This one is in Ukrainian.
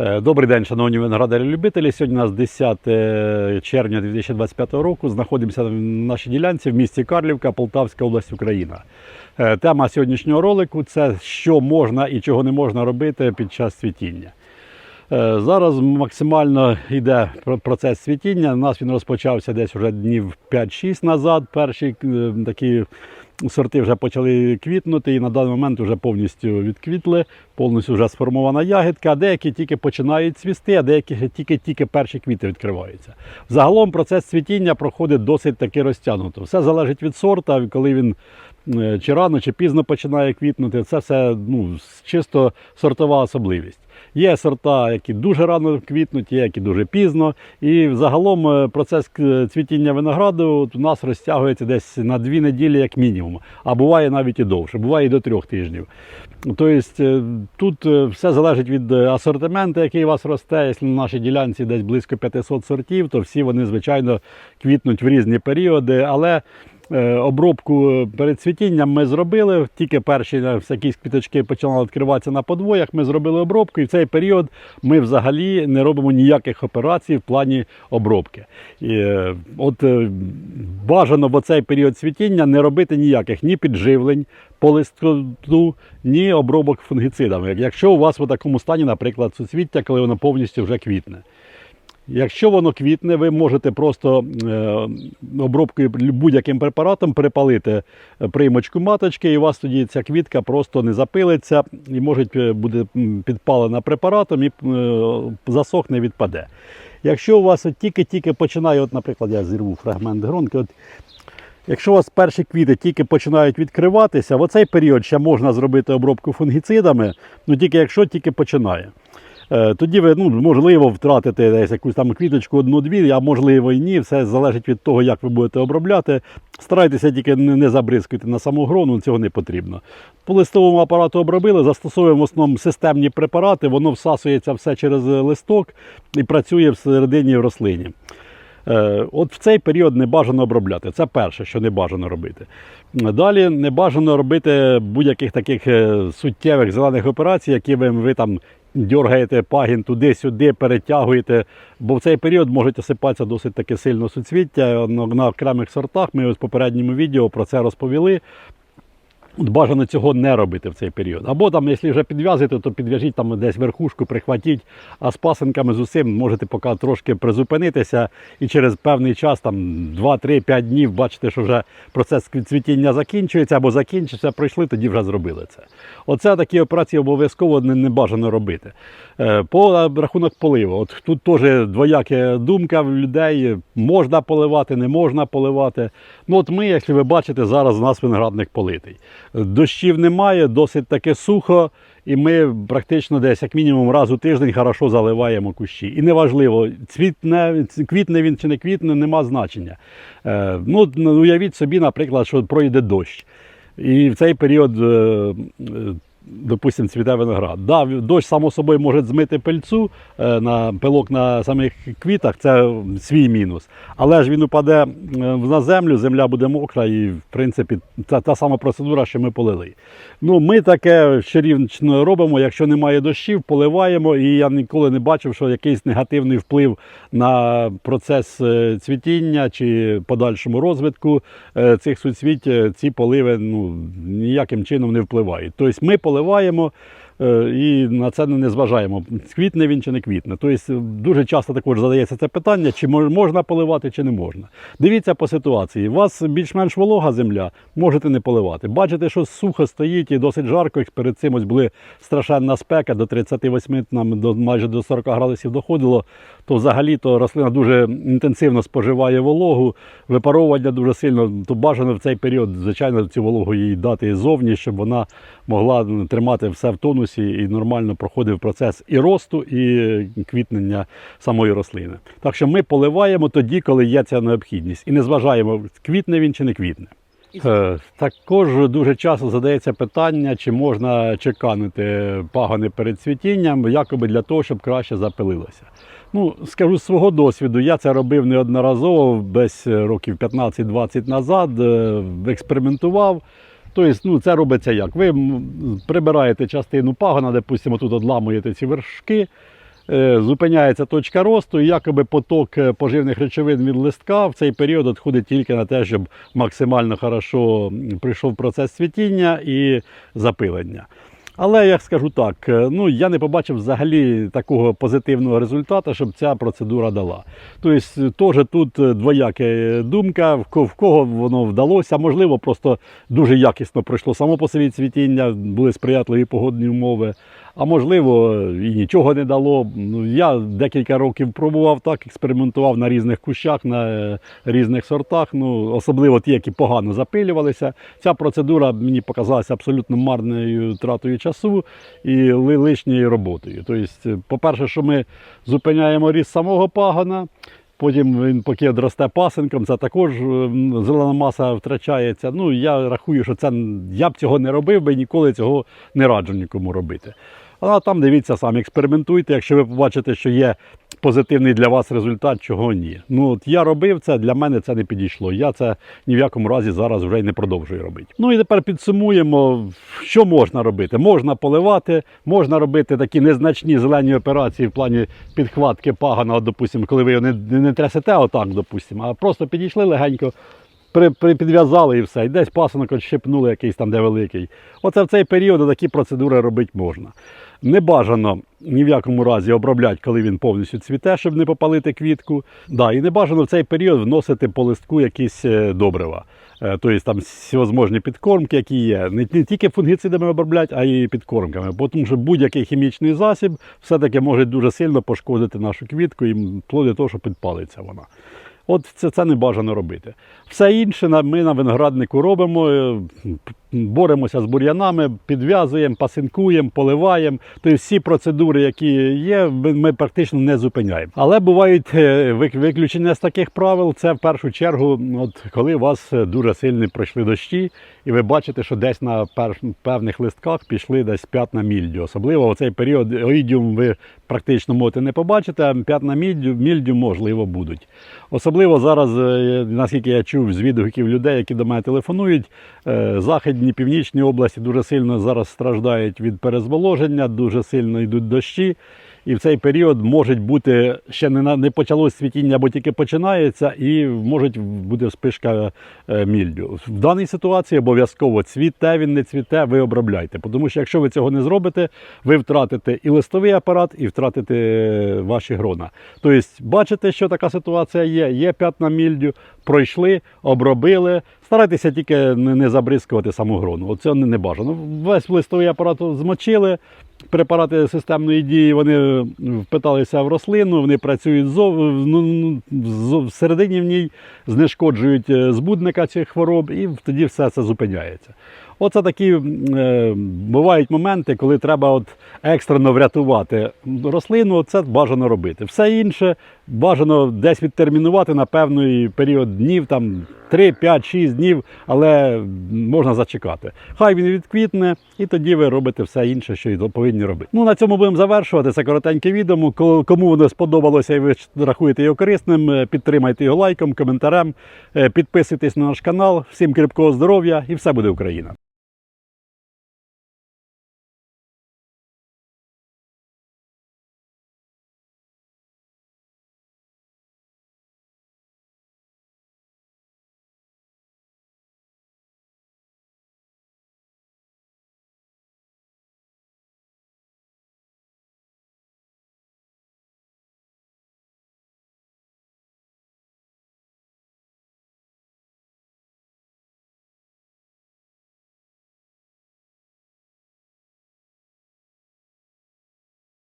Е, Добрий день, шановні виноградарі-любителі. Сьогодні у нас 10 червня 2025 року. Знаходимося на нашій ділянці в місті Карлівка, Полтавська область, Україна. Е, Тема сьогоднішнього ролику це що можна і чого не можна робити під час цвітіння. Е, Зараз максимально йде процес цвітіння. У нас він розпочався десь вже днів 5-6 назад. Перші е, такі сорти вже почали квітнути і на даний момент вже повністю відквітли, повністю вже сформована ягідка, а деякі тільки починають цвісти, а деякі тільки-тільки перші квіти відкриваються. Загалом процес цвітіння проходить досить таки розтягнуто. Все залежить від сорта, коли він е, чи рано, чи пізно починає квітнути. Це все ну, чисто сортова особливість. Є сорта, які дуже рано квітнуть, є які дуже пізно. І загалом е, процес цвітіння винограду у нас розтягується десь на дві неділі, як мінімум. А буває навіть і довше, буває і до трьох тижнів. Тобто е, тут е, все залежить від е, асортименту, який у вас росте. Якщо на нашій ділянці десь близько 500 сортів, то всі вони, звичайно, квітнуть в різні періоди. Але Обробку перед цвітінням ми зробили. Тільки перші е, якісь квіточки почали відкриватися на подвоях. Ми зробили обробку, і в цей період ми взагалі не робимо ніяких операцій в плані обробки. І, е, от е, бажано в цей період цвітіння не робити ніяких ні підживлень по листу, ні обробок фунгіцидами. Якщо у вас в такому стані, наприклад, суцвіття, коли воно повністю вже квітне. Якщо воно квітне, ви можете просто е, обробкою будь-яким препаратом припалити е, приймочку маточки, і у вас тоді ця квітка просто не запилиться і може е, буде підпалена препаратом і засохне, відпаде. Якщо у вас тільки-тільки починає, от, наприклад, я зірву фрагмент гронки. От, Якщо у вас перші квіти тільки починають відкриватися, в оцей період ще можна зробити обробку фунгіцидами, ну тільки якщо тільки починає. Е, Тоді ви ну, можливо втратите десь якусь там квіточку одну-дві, а можливо і ні. Все залежить від того, як ви будете обробляти. Старайтеся тільки не забризкати на саму грону, цього не потрібно. По листовому апарату обробили, застосовуємо в основному системні препарати, воно всасується все через листок і працює всередині рослині. Е, От в цей період не бажано обробляти. Це перше, що не бажано робити. Далі не бажано робити будь-яких таких е, суттєвих зелених операцій, які ви, ви там дергаєте пагін туди-сюди, перетягуєте, бо в цей період можуть осипатися досить таки сильно суцвіття. На, окремих сортах ми ось в попередньому відео про це розповіли. Бажано цього не робити в цей період. Або там, якщо вже підв'язуєте, то підв'яжіть там десь верхушку, прихватіть, а з пасинками з усім можете поки трошки призупинитися і через певний час, там 2-3-5 днів, бачите, що вже процес цвітіння закінчується або закінчиться, пройшли, тоді вже зробили це. Оце такі операції обов'язково не, не бажано робити. Е, По рахунок поливу. От тут теж двояка думка в людей. Можна поливати, не можна поливати. Ну от ми, якщо ви бачите, зараз у нас виноградник политий. Дощів немає, досить таке сухо, і ми практично десь як мінімум раз у тиждень хорошо заливаємо кущі. І неважливо, цвітне, квітне він чи не квітне, нема значення. Е, ну, уявіть собі, наприклад, що пройде дощ. І в цей період, допустимо, цвіте виноград. Да, дощ, само собою, може змити пильцю е, на пилок на самих квітах, це свій мінус. Але ж він упаде е, на землю, земля буде мокра, і в принципі це та сама процедура, що ми полили. Ну, ми таке щорічно робимо, якщо немає дощів, поливаємо, і я ніколи не бачив, що якийсь негативний вплив на процес е, цвітіння чи подальшому розвитку цих суцвіть ці поливи ну, ніяким чином не впливають. Тобто ми поливаємо. Е, І на це не зважаємо, квітне він чи не квітне. Тобто дуже часто також задається це питання, чи можна поливати, чи не можна. Дивіться по ситуації. У вас більш-менш волога земля, можете не поливати. Бачите, що сухо стоїть і досить жарко. Перед цим ось були страшенна спека до 38, нам до майже до 40 градусів доходило. То взагалі то рослина дуже інтенсивно споживає вологу, випаровування дуже сильно. То бажано в цей період, звичайно, цю вологу їй дати зовні, щоб вона могла ну, тримати все в тонусі і нормально проходив процес і росту, і квітнення самої рослини. Так що ми поливаємо тоді, коли є ця необхідність, і не зважаємо, квітне він чи не квітне. Е, Також дуже часто задається питання, чи можна чеканити пагони перед цвітінням, якоби для того, щоб краще запилилося. Ну, скажу з свого досвіду, я це робив неодноразово, десь років 15-20 назад, е, експериментував. Тобто, ну, це робиться як? Ви прибираєте частину пагона, допустимо, тут одламуєте ці вершки, е, зупиняється точка росту, і якоби поток е, поживних речовин від листка в цей період відходить тільки на те, щоб максимально хорошо прийшов процес цвітіння і запилення. Але я скажу так, е, ну я не побачив взагалі такого позитивного результату, щоб ця процедура дала. Тобто, теж тут е, двояка думка, в кого воно вдалося. Можливо, просто дуже якісно пройшло само по собі цвітіння, були сприятливі погодні умови. А можливо, і нічого не дало. Ну, я декілька років пробував так, експериментував на різних кущах, на е, різних сортах. Ну, особливо ті, які погано запилювалися. Ця процедура мені показалася абсолютно марною тратою часу і лишньою роботою. Тобто, по-перше, що ми зупиняємо ріст самого пагона. Потім він поки одросте пасинком, це також зелена маса втрачається. Ну я рахую, що це я б цього не робив би ніколи цього не раджу нікому робити. А там дивіться самі, експериментуйте, якщо ви побачите, що є позитивний для вас результат, чого ні. Ну от я робив це, для мене це не підійшло. Я це ні в якому разі зараз вже й не продовжую робити. Ну і тепер підсумуємо, що можна робити. Можна поливати, можна робити такі незначні зелені операції в плані підхватки пагана, допустимо, коли ви його не, не, трясете отак, допустимо, а просто підійшли легенько. При, при, підв'язали і все, і десь пасунок відщепнули якийсь там де великий. Оце в цей період такі процедури робити можна. Не бажано ні в якому разі обробляти, коли він повністю цвіте, щоб не попалити квітку. Да, і не бажано в цей період вносити по листку якісь е, добрива. Е, Тобто там всевозможні підкормки, які є. Не, тільки фунгіцидами обробляти, а й підкормками. Бо Тому що будь-який хімічний засіб все-таки може дуже сильно пошкодити нашу квітку і вплоть до того, що підпалиться вона. От це, це не бажано робити. Все інше ми на винограднику робимо, е, боремося з бур'янами, підв'язуємо, пасинкуємо, поливаємо. Тобто всі процедури, які є, ми, практично не зупиняємо. Але бувають е, виключення з таких правил. Це в першу чергу, от коли у вас е, дуже сильні пройшли дощі, і ви бачите, що десь на певних листках пішли десь п'ятна мільдю. Особливо в цей період оїдіум ви практично можете не побачити, а п'ятна мільдю, мільдю можливо будуть. Особливо зараз, е, наскільки я чув з відгуків людей, які до мене телефонують, е, західні, північні області дуже сильно зараз страждають від перезволоження, дуже сильно йдуть дощі. І в цей період може бути ще не, не почалось цвітіння, або тільки починається, і може бути вспишка е, мільдю. В даній ситуації обов'язково цвіте, він не цвіте, ви обробляйте. Тому що якщо ви цього не зробите, ви втратите і листовий апарат, і втратите е, ваші грона. Тобто, бачите, що така ситуація є. Є п'ятна мільдю, пройшли, обробили. Старайтеся тільки не, забризкувати саму грону. Оце не бажано. Весь листовий апарат змочили. Препарати системної дії вони впиталися в рослину, вони працюють зов, ну, ну, всередині в ній, знешкоджують е, збудника цих хвороб, і тоді все це зупиняється. Оце такі е, бувають моменти, коли треба от екстрено врятувати рослину. Це бажано робити. Все інше бажано десь відтермінувати на певний період днів, там 3, 5, 6 днів, але можна зачекати. Хай він відквітне, і тоді ви робите все інше, що і повинні робити. Ну на цьому будемо завершувати. Це коротеньке відео. Кому воно сподобалося і ви рахуєте його корисним, е, підтримайте його лайком, коментарем, е, підписуйтесь на наш канал. Всім крепкого здоров'я і все буде Україна!